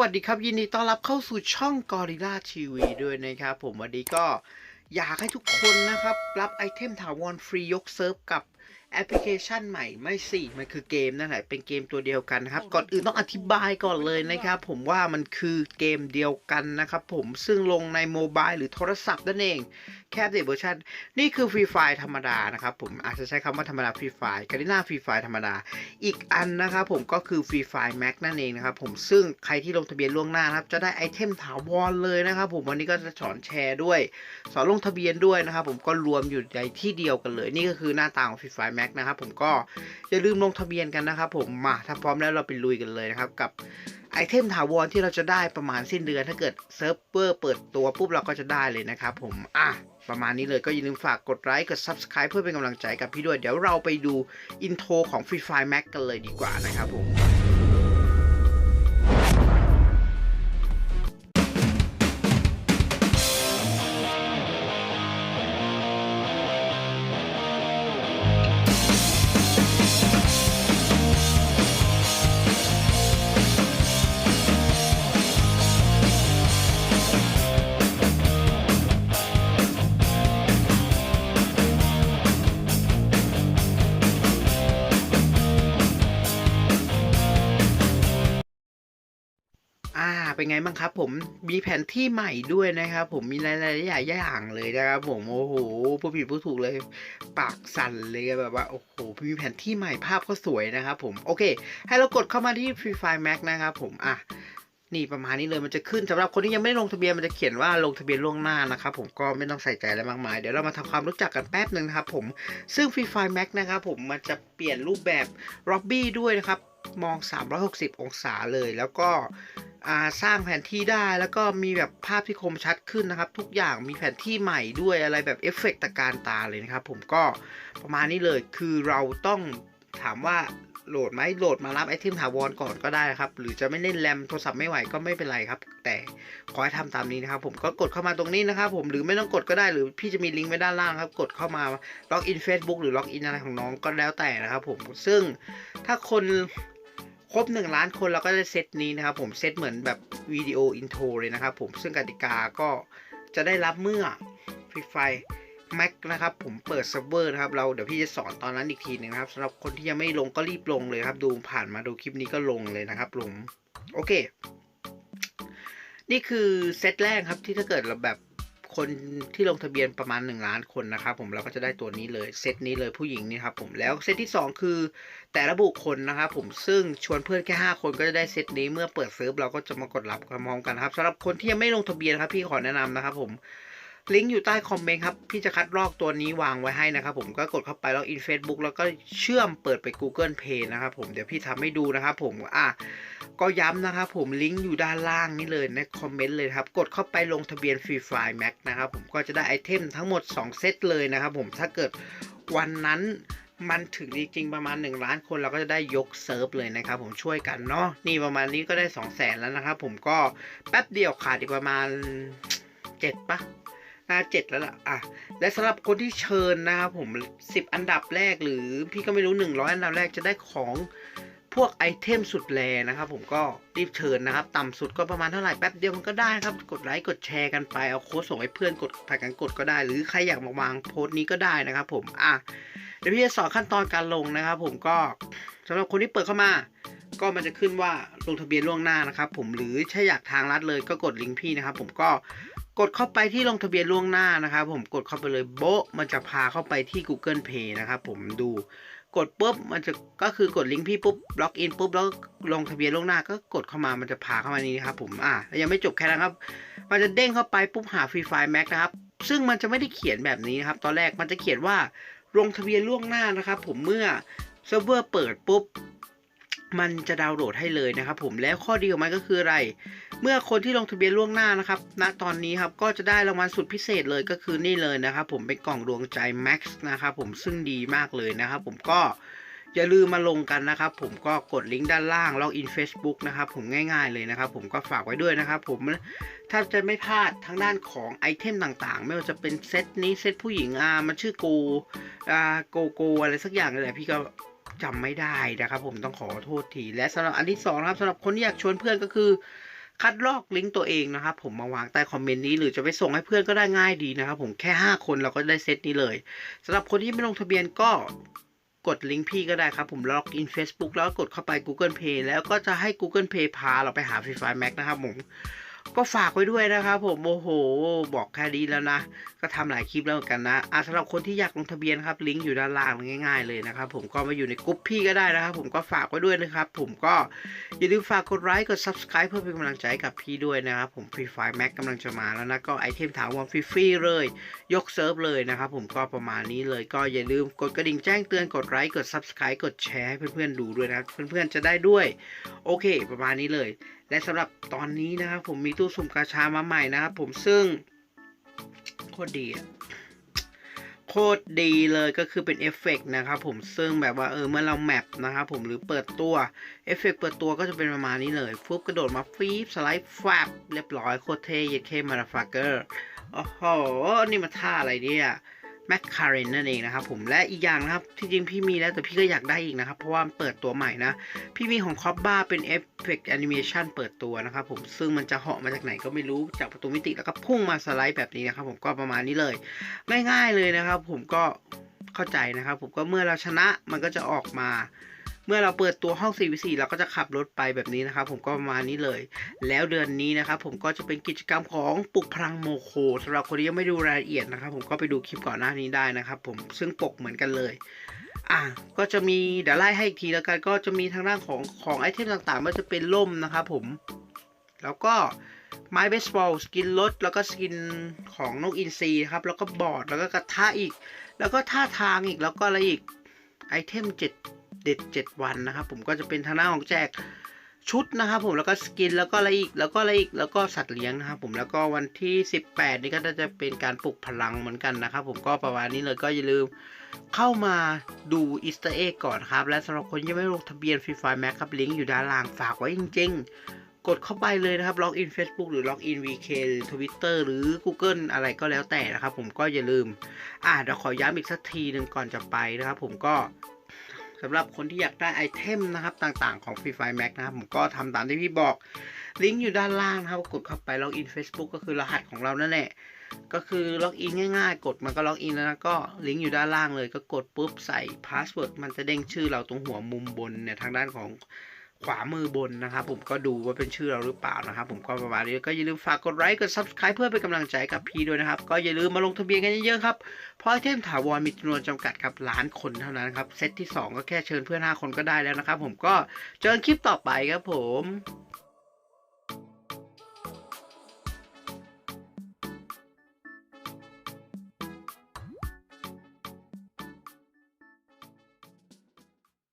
วัสดีครับยินดีต้อนรับเข้าสู่ช่อง Gorilla TV ด้วยนะครับ ผมวันนี้ก็อยากให้ทุกคนนะครับ รับไอเทมถาวรฟรียกเซิร์ฟกับแอปพลิเคชันใหม่ไม่สิมันคือเกมนั่นแหละเป็นเกมตัวเดียวกันนะครับ ก่อนอื่นต้องอธิบายก่อนเลยนะครับ ผมว่ามันคือเกมเดียวกันนะครับ ผมซึ่งลงในโมบายหรือโทรศัพท์นั่นเอง แค่อัปเดตเวอร์ชันนี่คือฟรีไฟธรรมดานะครับผมอาจจะใช้คำว่าธรรมดาฟรีไฟการิน่าฟรีไฟธรรมดา อีกอันนะครับผมก็คือฟรีไฟแม็กนั่นเองนะครับผมซึ่งใครที่ลงทะเบียนล่วงหน้านะครับจะได้ไอเทมถาวรเลยนะครับผมวันนี้ก็จะสอนแชร์ด้วย สอนลงทะเบียนด้วยนะครับผมก็รวมอยู่ในที่เดียวกันเลย นี่ก็คือหน้าตาของฟรีไฟแม็กนะครับผมก็อย่าลืมลงทะเบียนกันนะครับผมมาถ้าพร้อมแล้วเราไปลุยกันเลยนะครับกับ ไอเทมถาวรที่เราจะได้ประมาณสิ้นเดือน ถ้าเกิดเซิร์ฟเวอร์เปิดตัวปุ๊บเราก็จะได้เลยนะครับผมอะประมาณนี้เลยก็อย่าลืมฝากกดไลค์กด Subscribe เพื่อเป็นกำลังใจกับพี่ด้วย เดี๋ยวเราไปดูอินโทรของ Free Fire Max กันเลยดีกว่านะครับผม เป็นไงบ้างครับ ผมมีแผนที่ใหม่ด้วยนะครับ ผมมีหลายๆอย่างเลยนะครับ ผมโอ้โหผู้ผิดผู้ถูกเลย ปากสั่นเลยแบบว่าโอ้โหมีแผนที่ใหม่ภาพก็สวยนะครับผมโอเค ให้เรากดเข้ามาที่ Free Fire Max นะครับ ผมอะนี่ประมาณนี้เลยมันจะขึ้นสำหรับคนที่ยังไม่ได้ลงทะเบียนมันจะเขียนว่าลงทะเบียนล่วงหน้านะครับผมก็ไม่ต้องใส่ใจอะไรมากมายเดี๋ยวเรามาทำความรู้จักกันแป๊บหนึ่งนะครับผมซึ่ง Free Fire Max นะครับผมมันจะเปลี่ยนรูปแบบล็อบบี้ด้วยนะครับมอง 360 องศาเลยแล้วก็ สร้างแผนที่ได้แล้วก็มีแบบภาพที่คมชัดขึ้นนะครับ ทุกอย่างมีแผนที่ใหม่ด้วยอะไรแบบเอฟเฟกต์ตะการตาเลยนะครับ ผมก็ประมาณนี้เลยคือเราต้องถามว่าโหลดไหมโหลดมารับไอเทมถาวรก่อนก็ได้ครับ หรือจะไม่เล่นแรมโทรศัพท์ไม่ไหวก็ไม่เป็นไรครับ แต่ขอให้ทำตามนี้นะครับ ผมก็กดเข้ามาตรงนี้นะครับ ผมหรือไม่ต้องกดก็ได้หรือพี่จะมีลิงก์ไว้ด้านล่างครับ กดเข้ามาล็อกอิน Facebook หรือล็อกอินอะไรของน้องก็แล้วแต่นะครับ ผมซึ่งถ้าคน ครบ 1 ล้านคนเราก็จะเซตนี้นะครับผมเซตเหมือนแบบวิดีโออินโทรเลยนะครับผมซึ่งกติกาก็จะได้รับเมื่อฟรีไฟแม็กนะครับผมเปิดเซิร์ฟเวอร์นะครับเราเดี๋ยวพี่จะสอนตอนนั้นอีกทีหนึงนะครับสำหรับคนที่ยังไม่ลงก็รีบลงเลยครับดูผ่านมาดูคลิปนี้ก็ลงเลยนะครับลงโอเค นี่คือเซตแรกครับที่ถ้าเกิดเราแบบ คนที่ลงทะเบียนประมาณ 1 ล้านคนนะครับผมเราก็จะได้ตัวนี้เลยเซตนี้เลยผู้หญิงนี่ครับผมแล้วเซตที่ 2 คือแต่ละบุคคลนะครับผมซึ่งชวนเพื่อนแค่ 5 คนก็จะได้เซตนี้เมื่อเปิดเซิร์ฟเราก็จะมากดรับกันพร้อมกันครับสำหรับคนที่ยังไม่ลงทะเบียนครับพี่ขอแนะนำนะครับผม ลิงก์อยู่ใต้คอมเมนต์ครับ พี่จะคัดลอกตัวนี้วางไว้ให้นะครับผมก็กดเข้าไปแล้วอิน Facebook แล้วก็เชื่อมเปิดไป Google Play นะครับผมเดี๋ยวพี่ทำให้ดูนะครับผมอะก็ย้ำนะครับผมลิงก์อยู่ด้านล่างนี่เลยในคอมเมนต์เลยครับ กดเข้าไปลงทะเบียน Free Fire Max นะครับผมก็จะได้ไอเทมทั้งหมด 2 เซตเลยนะครับผมถ้าเกิดวันนั้นมันถึงจริงๆประมาณ 1 ล้านคนเราก็จะได้ยกเซิร์ฟเลยนะครับผมช่วยกันเนาะนี่ประมาณนี้ก็ได้ 2 0 0แสนแล้วนะครับผมก็แป๊บเดียวขาดอีกประมาณ 7ปะ นาเจ็ดแล้วล่ะอะและสำหรับคนที่เชิญนะครับผม 10 อันดับแรกหรือพี่ก็ไม่รู้ 100 อันดับแรกจะได้ของพวกไอเทมสุดแรนะครับผมก็รีบเชิญนะครับ ต่ำสุดก็ประมาณเท่าไหร่แป๊บเดียวมันก็ได้ครับ กดไลค์กดแชร์กันไปเอาโค้ดส่งให้เพื่อนกดผ่านกันกดก็ได้ หรือใครอยากมาวางโพสต์นี้ก็ได้นะครับผมอะเดี๋ยวพี่จะสอนขั้นตอนการลงนะครับผมก็สำหรับคนที่เปิดเข้ามา ก็มันจะขึ้นว่าลงทะเบียนล่วงหน้านะครับ ผมหรือถ้าอยากทางลัดเลยก็กดลิงก์พี่นะครับ ผมก็กดเข้าไปที่ลงทะเบียนล่วงหน้านะครับ ผมกดเข้าไปเลยโบ๊ะมันจะพาเข้าไปที่ Google Pay นะครับ ผมดูกดปุ๊บมันจะก็คือกดลิงก์พี่ปุ๊บล็อกอินปุ๊บแล้วลงทะเบียนล่วงหน้าก็กดเข้ามามันจะพาเข้ามานี้นะครับผมอะยังไม่จบแค่นั้นครับ มันจะเด้งเข้าไปปุ๊บหา Free Fire Max นะครับซึ่งมันจะไม่ได้เขียนแบบนี้นะครับ ตอนแรกมันจะเขียนว่าลงทะเบียนล่วงหน้านะครับ ผมเมื่อเซิร์ฟเวอร์เปิดปุ๊บ มันจะดาวน์โหลดให้เลยนะครับผมแล้วข้อดีของมันก็คืออะไร เมื่อคนที่ลงทะเบียนล่วงหน้านะครับณตอนนี้ครับก็จะได้รางวัลสุดพิเศษเลยก็คือนี่เลยนะครับผมเป็นกล่องดวงใจ Max นะครับผมซึ่งดีมากเลยนะครับผมก็อย่าลืมมาลงกันนะครับ ผมก็กดลิงก์ด้านล่างล็อกอิน Facebook นะครับผมง่ายๆเลยนะครับ ผมก็ฝากไว้ด้วยนะครับ ผมถ้าจะไม่พลาดทางด้านของไอเทมต่างๆ ไม่ว่าจะเป็นเซตนี้เซตผู้หญิงอ่ามันชื่อโกอ่าโกโกอะไรสักอย่างเลยแหละพี่ก็ จำไม่ได้นะครับ ผมต้องขอโทษที และสำหรับอันที่สองนะครับสำหรับคนที่อยากชวนเพื่อนก็คือ คัดลอกลิงก์ตัวเองนะครับ ผมมาวางใต้คอมเมนต์นี้หรือจะไปส่งให้เพื่อนก็ได้ง่ายดีนะครับผมแค่ 5 คนเราก็ได้เซตนี้เลยสำหรับคนที่ไม่ลงทะเบียนก็กดลิงก์พี่ก็ได้ครับ ผมล็อกอิน Facebook แล้วกดเข้าไป Google Play แล้วก็จะให้ Google Pay พาเราไปหา Free Fire Max นะครับผม ก็ฝากไว้ด้วยนะครับผมโอ้โห บอกแค่นี้แล้วนะ ก็ทำหลายคลิปแล้วเหมือนกันนะอะสำหรับคนที่อยากลงทะเบียนครับลิงก์อยู่ด้านล่างง่าย ๆ เลยนะครับผมก็มาอยู่ในกลุ่มพี่ก็ได้นะครับ ผมก็ฝากไว้ด้วยนะครับ ผมก็อย่าลืมฝากกดไลค์กด subscribe เพื่อเป็นกำลังใจกับพี่ด้วยนะครับผม Free Fire Max กำลังจะมาแล้วนะก็ไอเทมถาวรฟรีๆเลย ยกเซิร์ฟเลยนะครับผมก็ประมาณนี้เลยก็อย่าลืมกดกระดิ่งแจ้งเตือนกดไลค์กด subscribe กดแชร์ให้เพื่อนๆดูด้วยนะเพื่อนๆจะได้ด้วย โอเค ประมาณนี้เลยและสำหรับตอนนี้นะครับ ผมมีตู้สุ่มกาชามาใหม่นะครับ ผมซึ่งโคตรดีอะโคตรดีเลยก็คือเป็นเอฟเฟกต์นะครับผมซึ่งแบบว่าเออเมื่อเราแมปนะครับผมหรือเปิดตัวเอฟเฟกต์เปิดตัวก็จะเป็นประมาณนี้เลยฟุบกระโดดมาฟีบสไลด์แฟบเรียบร้อยโคตรเท่เย็ดเคมาราฟาเกอร์โอ้โหนี่มาท่าอะไรเนี่ย แมคคาเรนนั่นเองนะครับผมและอีกอย่างนะครับที่จริงพี่มีแล้วแต่พี่ก็อยากได้อีกนะครับ เพราะว่าเปิดตัวใหม่นะ พี่มีของคอปบ้าเป็นเอฟเฟกต์แอนิเมชันเปิดตัวนะครับผมซึ่งมันจะเหาะมาจากไหนก็ไม่รู้จากประตูมิติแล้วก็พุ่งมาสไลด์แบบนี้นะครับผมก็ประมาณนี้เลย ง่ายๆเลยนะครับผมก็เข้าใจนะครับผมก็เมื่อเราชนะมันก็จะออกมา เมื่อเราเปิดตัวห้อง4 4เราก็จะขับรถไปแบบนี้นะครับ ผมก็ประมาณนี้เลย แล้วเดือนนี้นะครับผมก็จะเป็นกิจกรรมของปลุกพลังโมโคสำหรับคนที่ยังไม่ดูรายละเอียดนะครับ ผมก็ไปดูคลิปก่อนหน้านี้ได้นะครับ ผมซึ่งปกเหมือนกันเลยอะก็จะมีเดี๋ยวไล่ให้อีกทีแล้วกันก็จะมีทางด้านของของไอเทมต่างๆม่ว่าจะเป็นล่มนะครับผม แล้วก็ไม้เบสบอลสกินรถแล้วก็สกินของนกอินทรีครับแล้วก็บอร์ดแล้วก็กระทะอีก แล้วก็ท่าทางอีกแล้วก็อะไรอีกไอเทมเจ็ด เด็ดเจ็ดวันนะครับผมก็จะเป็นทางด้านของแจกชุดนะครับผมแล้วก็สกินแล้วก็อะไรอีกแล้วก็อะไรอีกแล้วก็สัตว์เลี้ยงนะครับผมแล้วก็วันที่ 18 นี่ก็จะเป็นการปลุกพลังเหมือนกันนะครับผมก็ประมาณนี้เลยก็อย่าลืมเข้ามาดูอีสต r ร์เอ็กก่อนครับ และสำหรับคนยังไม่ลงทะเบียนฟรีไฟแม็กครับลิงก์อยู่ด้านล่างฝากไว้จริง ๆ กดเข้าไปเลยนะครับล็อกอิน Facebook หรือล็อกอิน VK หรือ Twitter หรือ Google อะไรก็แล้วแต่นะครับผมก็อย่าลืม อ่าเดี๋ยวขอย้ำอีกสักทีหนึ่งก่อนจะไปนะครับผมก็ สำหรับคนที่อยากได้ไอเทมนะครับต่างๆของ Free Fire Max นะครับผมก็ทำตามที่พี่บอกลิงก์อยู่ด้านล่างนะครับ กดเข้าไปล็อกอิน Facebook ก็คือรหัสของเรานั่นแหละก็คือล็อกอินง่ายๆ กดมันก็ล็อกอินแล้วนะก็ลิงก์อยู่ด้านล่างเลยก็กดปุ๊บใส่พาสเวิร์ดมันจะเด้งชื่อเราตรงหัวมุมบนเนี่ยทางด้านของ ขวามือบนนะครับ ผมก็ดูว่าเป็นชื่อเราหรือเปล่านะครับ ผมก็ประมาณนี้ก็อย่าลืมฝากกดไลค์กด subscribe เพื่อเป็นกำลังใจกับพี่ด้วยนะครับ ก็อย่าลืมมาลงทะเบียนกันเยอะๆครับเพราะไอเทมถาวรมีจำนวนจำกัดครับล้านคนเท่านั้นครับเซตที่สองก็แค่เชิญเพื่อนห้าคนก็ได้แล้วนะครับ ผมก็เจอกันคลิปต่อไปครับผม